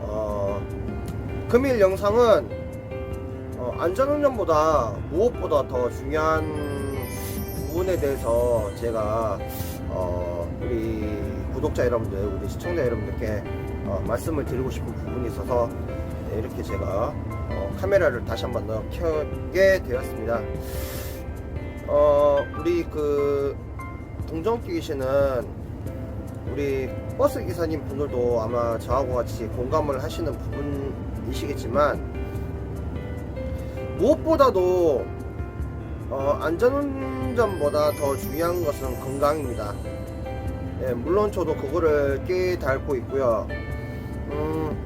어, 금일 영상은 어, 안전운전보다 무엇보다 더 중요한 부분에 대해서 제가 어, 우리 구독자 여러분들, 우리 시청자 여러분들께 어, 말씀을 드리고 싶은 부분이 있어서 네, 이렇게 제가 어, 카메라를 다시 한번 더 켜게 되었습니다. 어, 우리 그 동정기 계시는 우리 버스 기사님 분들도 아마 저하고 같이 공감을 하시는 부분이시겠지만 무엇보다도 어, 안전운전보다 더 중요한 것은 건강입니다. 예, 물론 저도 그거를 깨달고 있고요. 음,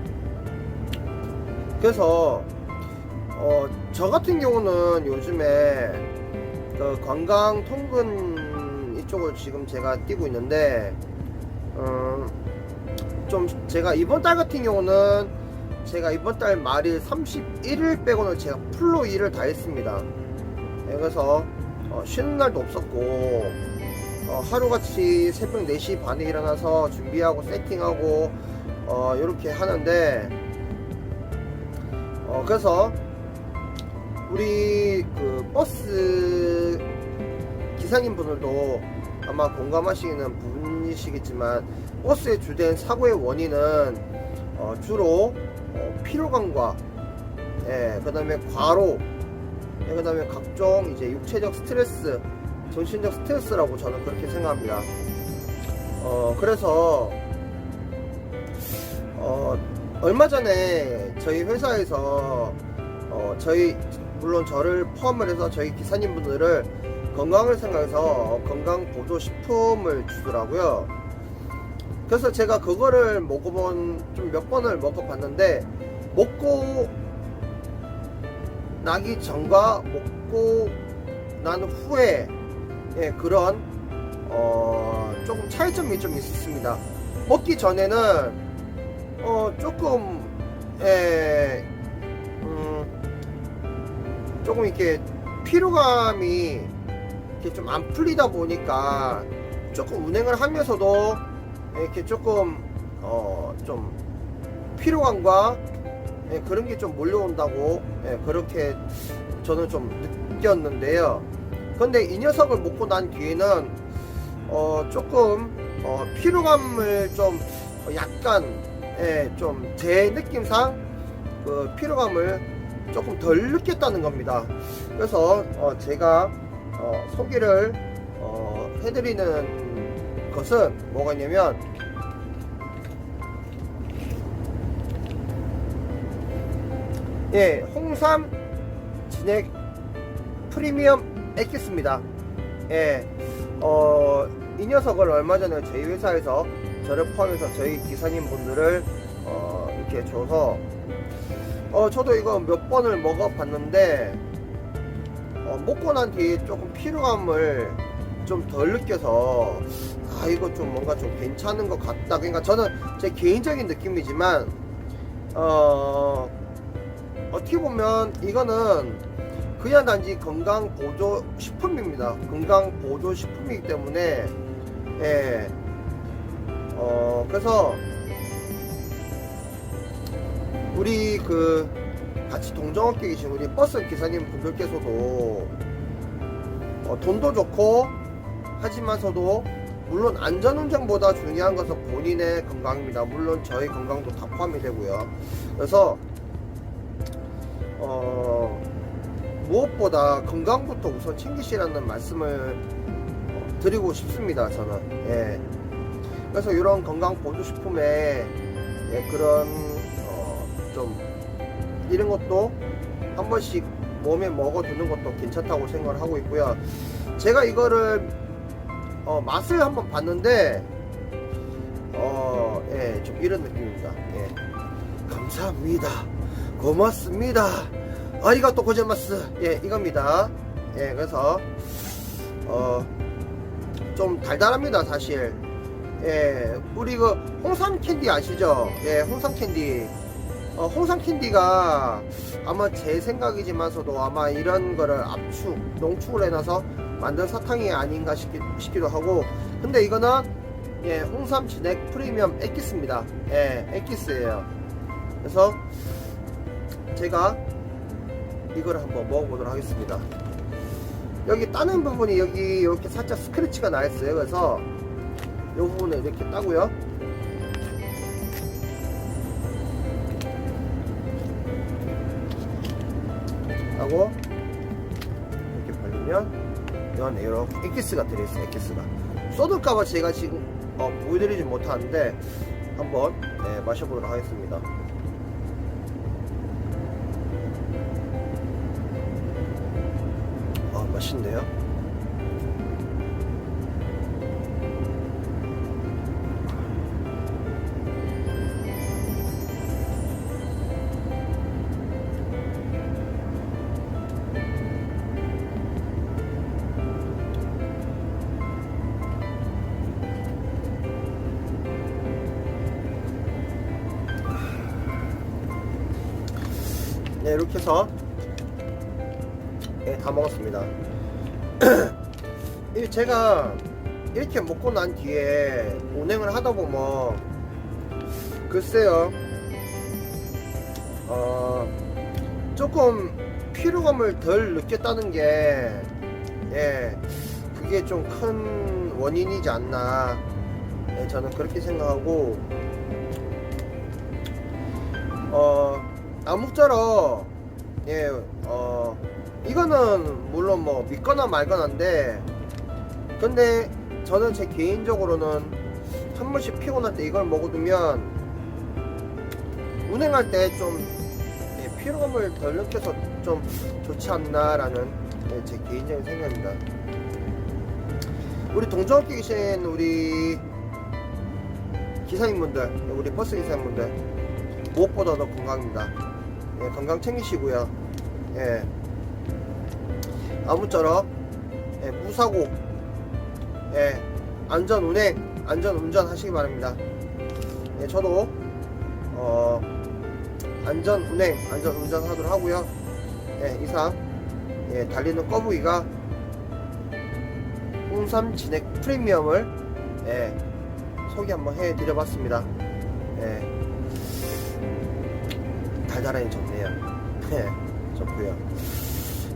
그래서 어, 저 같은 경우는 요즘에 그 관광 통근 이쪽을 지금 제가 뛰고 있는데 음, 좀 제가 이번 달 같은 경우는 제가 이번 달 말일 31일 빼고는 제가 풀로 일을 다 했습니다. 예, 그래서 어, 쉬는 날도 없었고 어, 하루같이 새벽 4시 반에 일어나서 준비하고 세팅하고 어, 이렇게 하는데 어, 그래서 우리 그 버스 기사님 분들도 아마 공감하시는 부분이시겠지만 버스의 주된 사고의 원인은 어, 주로 어, 피로감과 예, 그다음에 과로 예, 그다음에 각종 이제 육체적 스트레스, 정신적 스트레스라고 저는 그렇게 생각합니다. 어, 그래서 어, 얼마 전에 저희 회사에서 어, 저희 물론 저를 포함을 해서 저희 기사님분들을 건강을 생각해서 건강 보조 식품을 주더라고요. 그래서 제가 그거를 먹어본 좀 몇 번을 먹어봤는데 먹고 나기 전과 먹고 난 후에 예, 그런 어, 조금 차이점이 좀 있었습니다. 먹기 전에는 어, 조금 예, 음, 조금 이렇게 피로감이 이렇게 좀 안 풀리다 보니까 조금 운행을 하면서도 이렇게 조금 어, 좀 피로감과 예, 그런 게 좀 몰려온다고 예, 그렇게 저는 좀 느꼈는데요. 근데 이 녀석을 먹고 난 뒤에는 어, 조금 어, 피로감을 좀 약간 예, 좀제 느낌상 그 피로감을 조금 덜 느꼈다는 겁니다. 그래서 어, 제가 어, 소개를 어, 해드리는 것은 뭐가 있냐면 예, 홍삼 진액 프리미엄 엑기스입니다. 예, 어, 이 녀석을 얼마 전에 저희 회사에서 저를 포함해서 저희 기사님 분들을 어, 이렇게 줘서 어, 저도 이거 몇 번을 먹어봤는데 어, 먹고 난 뒤에 조금 피로감을 좀 덜 느껴서 아 이거 좀 뭔가 좀 괜찮은 것 같다. 그러니까 저는 제 개인적인 느낌이지만 어 어떻게 보면 이거는 그냥 단지 건강 보조 식품입니다. 건강 보조 식품이기 때문에 예. 어 그래서 우리 그 같이 동정업계 계신 우리 버스 기사님 분들께서도 어, 돈도 좋고 하지만서도 물론 안전운전보다 중요한 것은 본인의 건강입니다. 물론 저희 건강도 다 포함이 되고요. 그래서 어, 무엇보다 건강부터 우선 챙기시라는 말씀을 어, 드리고 싶습니다. 저는 예. 그래서 이런 건강 보조식품에 예, 그런 어, 좀 이런 것도 한 번씩 몸에 먹어두는 것도 괜찮다고 생각을 하고 있고요. 제가 이거를 어, 맛을 한번 봤는데 어, 예, 좀 이런 느낌입니다. 예. 감사합니다. 고맙습니다. 아리가또 고제마스. 예, 이겁니다. 예, 그래서 어, 좀 달달합니다, 사실. 예, 우리 그 홍삼 캔디 아시죠? 예, 홍삼 캔디. 어, 홍삼 캔디가 아마 제 생각이지만서도 아마 이런 거를 압축, 농축을 해놔서 만든 사탕이 아닌가 싶기, 싶기도 하고 근데 이거는 예, 홍삼 진액 프리미엄 엑기스입니다. 예, 엑기스예요. 그래서 제가 이걸 한번 먹어보도록 하겠습니다. 여기 따는 부분이 여기 이렇게 살짝 스크래치가 나 있어요. 그래서 이 부분을 이렇게 따고요. 하고 이렇게 벌리면 이런 이렇게 엑기스가 들어있어요. 엑기스가 쏟을까봐 제가 지금 어, 보여드리지 못하는데 한번 네, 마셔보도록 하겠습니다. 아 맛있네요. 네 이렇게 해서 네, 다 먹었습니다. 이 제가 이렇게 먹고 난 뒤에 운행을 하다 보면 글쎄요 어 조금 피로감을 덜 느꼈다는 게 예, 그게 좀 큰 원인이지 않나 예, 저는 그렇게 생각하고 어 아무쪼록 예, 어, 이거는 물론 뭐 믿거나 말거나인데, 근데 저는 제 개인적으로는 한 번씩 피곤할 때 이걸 먹어두면 운행할 때좀 예, 피로감을 덜 느껴서 좀 좋지 않나라는 예, 제 개인적인 생각입니다. 우리 동정업계 계신 우리 기사님분들, 우리 버스 기사님분들 무엇보다 더 건강입니다. 예, 건강 챙기시고요. 예. 아무쪼록 예, 무사고 예, 안전 운행, 안전 운전 하시기 바랍니다. 예, 저도 어, 안전 운행, 안전 운전 하도록 하고요. 예, 이상 예, 달리는 꺼부기가 홍삼 진액 프리미엄을 예, 소개 한번 해드려봤습니다. 예. 달달하니 좋네요. 네, 좋고요.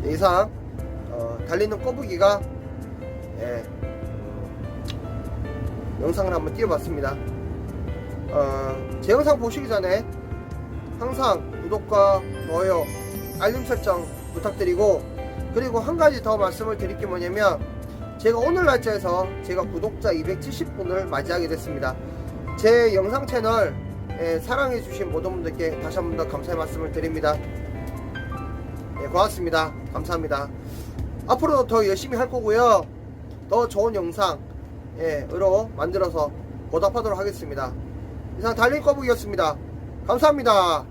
이상 어, 달리는 꼬부기가 예, 음, 영상을 한번 띄워봤습니다. 어, 제 영상 보시기 전에 항상 구독과 좋아요, 알림 설정 부탁드리고 그리고 한 가지 더 말씀을 드릴 게 뭐냐면 제가 오늘 날짜에서 제가 구독자 270분을 맞이하게 됐습니다. 제 영상 채널 예, 사랑해주신 모든 분들께 다시 한 번 더 감사의 말씀을 드립니다. 예, 고맙습니다. 감사합니다. 앞으로도 더 열심히 할 거고요. 더 좋은 영상, 예, 으로 만들어서 보답하도록 하겠습니다. 이상 달린 거북이었습니다. 감사합니다.